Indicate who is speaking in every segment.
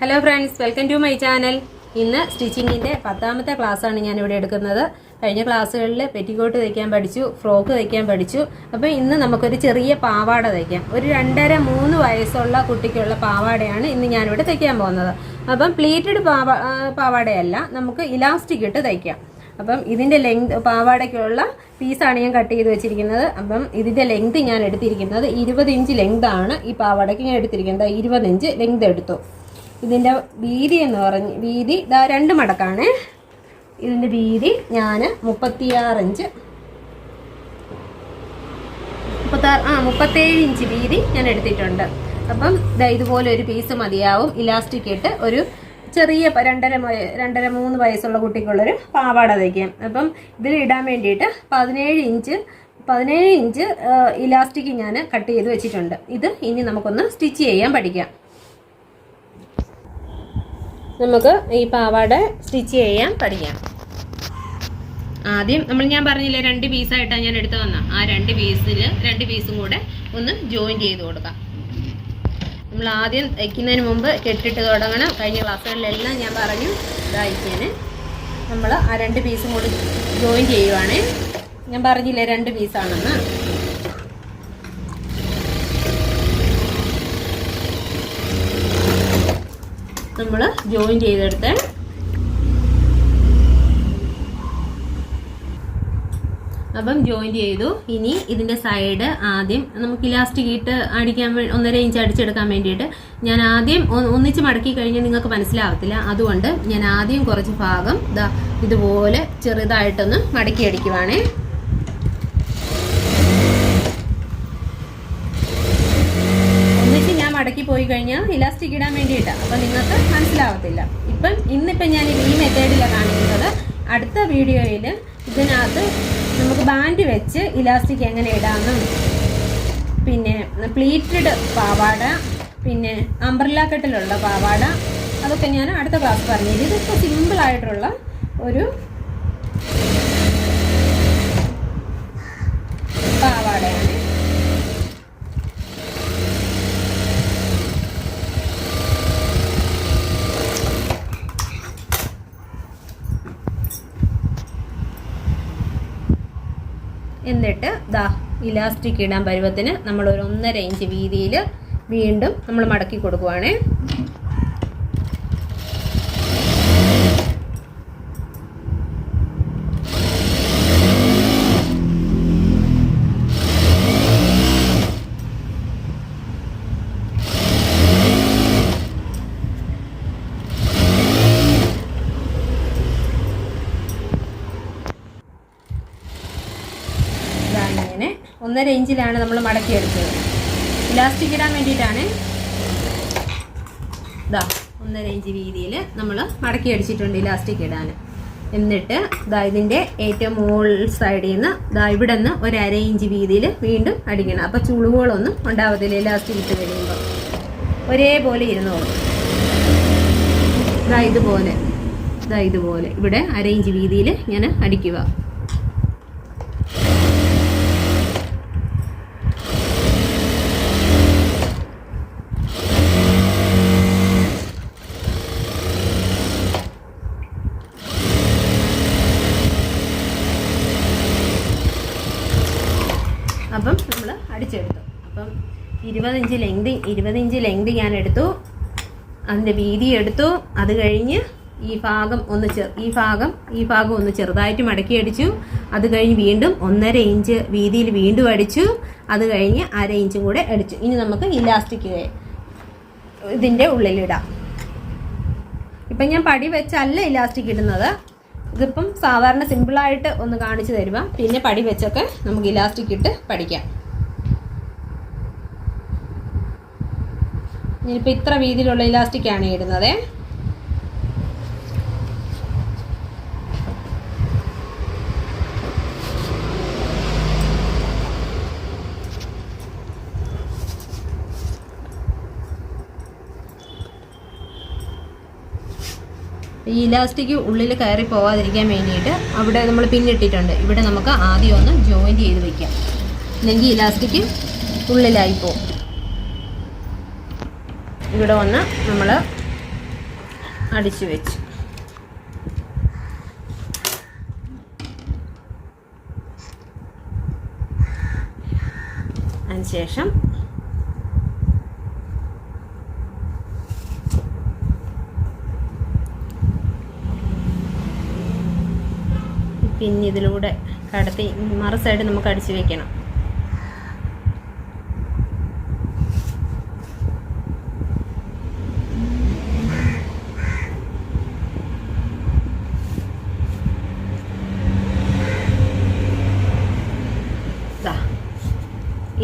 Speaker 1: Hello friends welcome to my channel ഇന്ന് സ്റ്റിച്ചിങ്ങിന്റെ പത്താമത്തെ ക്ലാസ്സാണ് ഞാനിവിടെ എടുക്കുന്നത്. കഴിഞ്ഞ ക്ലാസ്സുകളിൽ പെറ്റിക്കോട്ട് തയ്ക്കാൻ പഠിച്ചു ഫ്രോക്ക് തയ്ക്കാൻ പഠിച്ചു. അപ്പോൾ ഇന്ന് നമുക്കൊരു ചെറിയ പാവാട തയ്ക്കാം. ഒരു രണ്ടര മൂന്ന് വയസ്സുള്ള കുട്ടിക്കുള്ള പാവാടയാണ് ഇന്ന് ഞാനിവിടെ തയ്ക്കാൻ പോകുന്നത്. അപ്പം പ്ലീറ്റഡ് പാവ പാവാടയല്ല നമുക്ക് ഇലാസ്റ്റിക് ഇട്ട് തയ്ക്കാം. അപ്പം ഇതിന്റെ ലെങ്ത് പാവാടയ്ക്കുള്ള പീസാണ് ഞാൻ കട്ട് ചെയ്ത് വെച്ചിരിക്കുന്നത്. അപ്പം ഇതിന്റെ ലെങ്ത് ഞാൻ എടുത്തിരിക്കുന്നത് ഇരുപത് ഇഞ്ച് ലെങ്ത് ആണ്. ഈ പാവാടയ്ക്ക് ഞാൻ എടുത്തിരിക്കുന്നത് ഇരുപത് ഇഞ്ച് ലെങ്ത് എടുത്തു. ഇതിന്റെ വീതി എന്ന് പറഞ്ഞ് വീതി ഇതാ രണ്ട് മടക്കാണ്. ഇതിന്റെ വീതി ഞാൻ മുപ്പത്തിയാറ് ഇഞ്ച്. മുപ്പത്താറ് ആ മുപ്പത്തേഴ് ഇഞ്ച് വീതി ഞാൻ എടുത്തിട്ടുണ്ട്. അപ്പം ഇതാ ഇതുപോലെ ഒരു പീസ് മതിയാവും. ഇലാസ്റ്റിക് ഇട്ട് ഒരു ചെറിയ രണ്ടര രണ്ടര മൂന്ന് വയസ്സുള്ള കുട്ടിക്കുള്ളൊരു പാവാട തയ്ക്കാം അപ്പം ഇതിൽ ഇടാൻ വേണ്ടിയിട്ട് പതിനേഴ് ഇഞ്ച് പതിനേഴ് ഇഞ്ച് ഇലാസ്റ്റിക് ഞാൻ കട്ട് ചെയ്ത് വെച്ചിട്ടുണ്ട്. ഇത് ഇനി നമുക്കൊന്ന് സ്റ്റിച്ച് ചെയ്യാൻ പഠിക്കാം. നമുക്ക് ഈ പാവാട സ്റ്റിച്ച് ചെയ്യാൻ പഠിക്കാം. ആദ്യം നമ്മൾ ഞാൻ പറഞ്ഞില്ലേ രണ്ട് പീസായിട്ടാണ് ഞാൻ എടുത്തു വന്ന ആ രണ്ട് പീസിൽ രണ്ട് പീസും കൂടെ ഒന്ന് ജോയിൻ ചെയ്ത് കൊടുക്കാം. നമ്മൾ ആദ്യം തയ്ക്കുന്നതിന് മുമ്പ് കെട്ടിട്ട് തുടങ്ങണം. കഴിഞ്ഞ ക്ലാസ്സുകളിലെല്ലാം ഞാൻ പറഞ്ഞു ഇതായിക്കാൻ നമ്മൾ ആ രണ്ട് പീസും കൂടി ജോയിൻ ചെയ്യുവാണേ. ഞാൻ പറഞ്ഞില്ലേ രണ്ട് പീസാണെന്ന് നമ്മൾ ജോയിൻ ചെയ്തെടുത്ത്. അപ്പം ജോയിൻ ചെയ്തു. ഇനി ഇതിന്റെ സൈഡ് ആദ്യം നമുക്ക് ഇലാസ്റ്റിക് ഇട്ട് അടിക്കാൻ ഒന്നര ഇഞ്ച് അടിച്ചെടുക്കാൻ വേണ്ടിയിട്ട് ഞാൻ ആദ്യം ഒന്നിച്ച് മടക്കി കഴിഞ്ഞാൽ നിങ്ങൾക്ക് മനസ്സിലാവത്തില്ല. അതുകൊണ്ട് ഞാൻ ആദ്യം കുറച്ച് ഭാഗം ഇതാ ഇതുപോലെ ചെറുതായിട്ടൊന്ന് മടക്കി അടിക്കുവാണേ ഒന്നിച്ച് ഞാൻ മടക്കി പോയി കഴിഞ്ഞാൽ ഇലാസ്റ്റിക് ഇടാൻ വേണ്ടിയിട്ടാണ് അപ്പം നിങ്ങൾക്ക് മനസ്സിലാവത്തില്ല. ഇപ്പം ഇന്നിപ്പം ഞാൻ ഈ മെത്തേഡിലാണ് കാണിക്കുന്നത്. അടുത്ത വീഡിയോയിൽ ഇതിനകത്ത് നമുക്ക് ബാൻഡ് വെച്ച് ഇലാസ്റ്റിക് എങ്ങനെ ഇടാമെന്നും പിന്നെ പ്ലീറ്റഡ് പാവാട പിന്നെ അംബ്രല്ല കെട്ടിലുള്ള പാവാട അതൊക്കെ ഞാൻ അടുത്ത ക്ലാസ് പറഞ്ഞു ഇതിപ്പോൾ സിമ്പിൾ ആയിട്ടുള്ള ഒരു പാവാടയാണ് എന്നിട്ട് ദാ ഇലാസ്റ്റിക് ഇടാൻ പരുവത്തിന് നമ്മൾ ഒരു ഒന്നര ഇഞ്ച് വീതിയിൽ വീണ്ടും നമ്മൾ മടക്കി കൊടുക്കുവാണേ ഇതാ ഇങ്ങനെ ഒന്നര ഇഞ്ചിലാണ് നമ്മൾ മടക്കിയെടുത്തത്. ഇലാസ്റ്റിക് ഇടാൻ വേണ്ടിയിട്ടാണ് ഇതാ ഒന്നര ഇഞ്ച് വീതിയിൽ നമ്മൾ മടക്കി അടിച്ചിട്ടുണ്ട് ഇലാസ്റ്റിക് ഇടാൻ. എന്നിട്ട് ഇതാ ഇതിന്റെ ഏറ്റവും മുകൾ സൈഡിൽ നിന്ന് ഇതാ ഇവിടെ നിന്ന് ഒരു അര ഇഞ്ച് വീതിയിൽ വീണ്ടും അടിക്കണം. അപ്പോൾ ചുളിവുകളൊന്നും ഉണ്ടാവത്തില്ല ഇലാസ്റ്റിക് ഇട്ട് കഴിയുമ്പോൾ. ഒരേപോലെ ഇരുന്നോളും. ഇതാ ഇതുപോലെ. ഇതാ ഇതുപോലെ. ഇവിടെ അര ഇഞ്ച് വീതിയിൽ ഞാൻ അടിക്കുക അപ്പം നമ്മൾ അടിച്ചെടുത്തു അപ്പം ഇരുപത് ഇഞ്ച് ലെങ്ത് ഇരുപത് ഇഞ്ച് ലെങ്ത് ഞാൻ എടുത്തു അതിന്റെ വീതി എടുത്തു. അത് കഴിഞ്ഞ് ഈ ഭാഗം ഒന്ന് ചെറു ഈ ഭാഗം ഈ ഭാഗം ഒന്ന് ചെറുതായിട്ട് മടക്കി അടിച്ചു. അത് കഴിഞ്ഞ് വീണ്ടും ഒന്നര ഇഞ്ച് വീതിയിൽ വീണ്ടും അടിച്ചു. അത് കഴിഞ്ഞ് അര ഇഞ്ചും കൂടെ അടിച്ചു. ഇനി നമുക്ക് ഇലാസ്റ്റിക് ഇതിന്റെ ഉള്ളിലിടാം. ഇപ്പം ഞാൻ പടി വെച്ചല്ല ഇലാസ്റ്റിക് ഇടുന്നത്. ഇതിപ്പം സാധാരണ സിമ്പിളായിട്ട് ഒന്ന് കാണിച്ചു തരുവാം. പിന്നെ പടി വെച്ചൊക്കെ നമുക്ക് ഇലാസ്റ്റിക് ഇട്ട് പഠിക്കാം. ഇനിയിപ്പോൾ ഇത്ര വീതിയിലുള്ള ഇലാസ്റ്റിക്കാണ് ഇടുന്നത്. ഈ ഇലാസ്റ്റിക് ഉള്ളിൽ കയറി പോവാതിരിക്കാൻ വേണ്ടിയിട്ട് അവിടെ നമ്മൾ പിന്നിട്ടിട്ടുണ്ട് ഇവിടെ നമുക്ക് ആദ്യം ഒന്ന് ജോയിന്റ് ചെയ്ത് വയ്ക്കാം അല്ലെങ്കിൽ ഇലാസ്റ്റിക് ഉള്ളിലായി പോകും. ഇവിടെ വന്ന് നമ്മൾ അടിച്ചു വെച്ചു. അതിനുശേഷം പിന്നെ ഇതിലൂടെ കടത്തി മറു സൈഡ് നമുക്ക് അടിച്ചു വെക്കണം.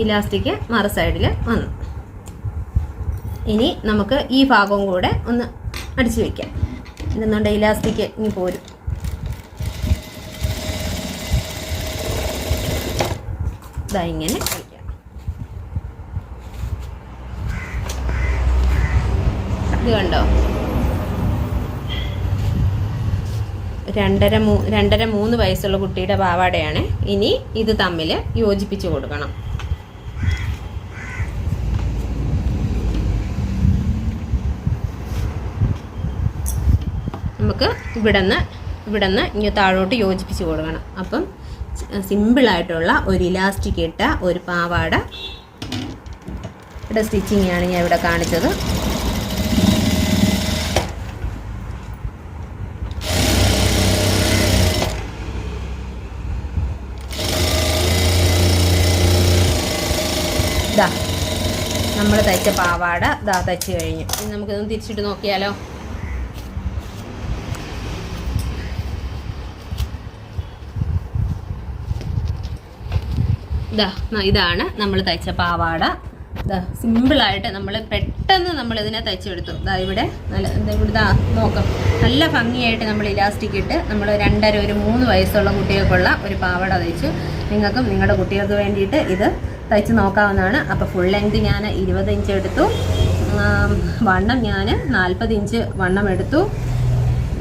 Speaker 1: ഇലാസ്റ്റിക് മറു സൈഡിൽ വന്നു. ഇനി നമുക്ക് ഈ ഭാഗവും കൂടെ ഒന്ന് അടിച്ചു വയ്ക്കാം എന്നുണ്ട് ഇലാസ്റ്റിക് ഇനി പോരും? ഇതാ ഇങ്ങനെ ഇത് കണ്ടോ? രണ്ടര മൂ രണ്ടര മൂന്ന് വയസ്സുള്ള കുട്ടിയുടെ പാവാടയാണ്. ഇനി ഇത് തമ്മിൽ യോജിപ്പിച്ച് കൊടുക്കണം. നമുക്ക് ഇവിടെ നിന്ന് ഇവിടെ നിന്ന് ഇങ്ങനെ താഴോട്ട് യോജിപ്പിച്ച് കൊടുക്കണം. അപ്പം സിമ്പിളായിട്ടുള്ള ഒരു ഇലാസ്റ്റിക് ഇട്ട ഒരു പാവാട ഇവിടെ സ്റ്റിച്ചിങ് ആണ് ഞാൻ ഇവിടെ കാണിച്ചത്. നമ്മൾ തയ്ച്ച പാവാട ഇതാ തയ്ച്ച് കഴിഞ്ഞു. ഇനി നമുക്കിതൊന്ന് തിരിച്ചിട്ട് നോക്കിയാലോ? ഇതാ ഇതാണ് നമ്മൾ തയ്ച്ച പാവാട. ഇതാ സിമ്പിളായിട്ട് നമ്മൾ പെട്ടെന്ന് നമ്മൾ ഇതിനെ തയ്ച്ചെടുത്തു. ഇതാ ഇവിടെ നല്ല എന്താ ഇവിടെ ഇതാ നോക്കാം. നല്ല ഭംഗിയായിട്ട് നമ്മൾ ഇലാസ്റ്റിക് ഇട്ട് നമ്മൾ രണ്ടര ഒരു മൂന്ന് വയസ്സുള്ള കുട്ടികൾക്കുള്ള ഒരു പാവാട തയ്ച്ചു. നിങ്ങൾക്കും നിങ്ങളുടെ കുട്ടികൾക്ക് വേണ്ടിയിട്ട് ഇത് തയ്ച്ച് നോക്കാവുന്നതാണ്. അപ്പോൾ ഫുൾ ലെങ്ത് ഞാൻ ഇരുപത് ഇഞ്ച് എടുത്തു. വണ്ണം ഞാൻ നാൽപ്പത് ഇഞ്ച് വണ്ണം എടുത്തു.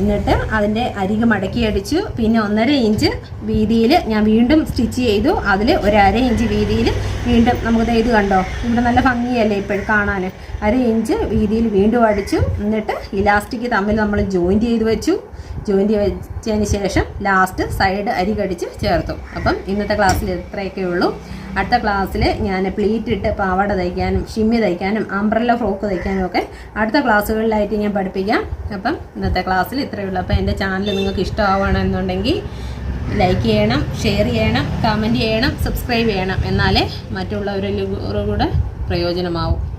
Speaker 1: എന്നിട്ട് അതിന്റെ അരികെ മടക്കി അടിച്ചു. പിന്നെ ഒന്നര ഇഞ്ച് വീതിയിൽ ഞാൻ വീണ്ടും സ്റ്റിച്ച് ചെയ്തു. അതിൽ ഒരു അര ഇഞ്ച് വീതിയിൽ വീണ്ടും നമുക്ക് ഇത് കണ്ടോ? ഇവിടെ നല്ല ഭംഗിയല്ലേ ഇപ്പോഴും കാണാൻ? അര ഇഞ്ച് വീതിയിൽ വീണ്ടും അടിച്ചു. എന്നിട്ട് ഇലാസ്റ്റിക് തമ്മിൽ നമ്മൾ ജോയിന്റ് ചെയ്ത് വെച്ചു. ജോയിന്റ് വെച്ചതിന് ശേഷം ലാസ്റ്റ് സൈഡ് അരി കടിച്ച് ചേർത്തു. അപ്പം ഇന്നത്തെ ക്ലാസ്സിൽ ഇത്രയൊക്കെ ഉള്ളൂ. അടുത്ത ക്ലാസ്സിൽ ഞാൻ പ്ലീറ്റ് ഇട്ട് പാവാട തയ്ക്കാനും ഷിമ്മി തയ്ക്കാനും അംബ്രല്ല ഫ്രോക്ക് തയ്ക്കാനും ഒക്കെ അടുത്ത ക്ലാസ്സുകളിലായിട്ട് ഞാൻ പഠിപ്പിക്കാം. അപ്പം ഇന്നത്തെ ക്ലാസ്സിൽ ഇത്രയേ ഉള്ളൂ. അപ്പം എന്റെ ചാനൽ നിങ്ങൾക്ക് ഇഷ്ടമാവണമെന്നുണ്ടെങ്കിൽ ലൈക്ക് ചെയ്യണം ഷെയർ ചെയ്യണം കമന്റ് ചെയ്യണം സബ്സ്ക്രൈബ് ചെയ്യണം. എന്നാലേ മറ്റുള്ളവരിൽ കൂടെ പ്രയോജനമാവും.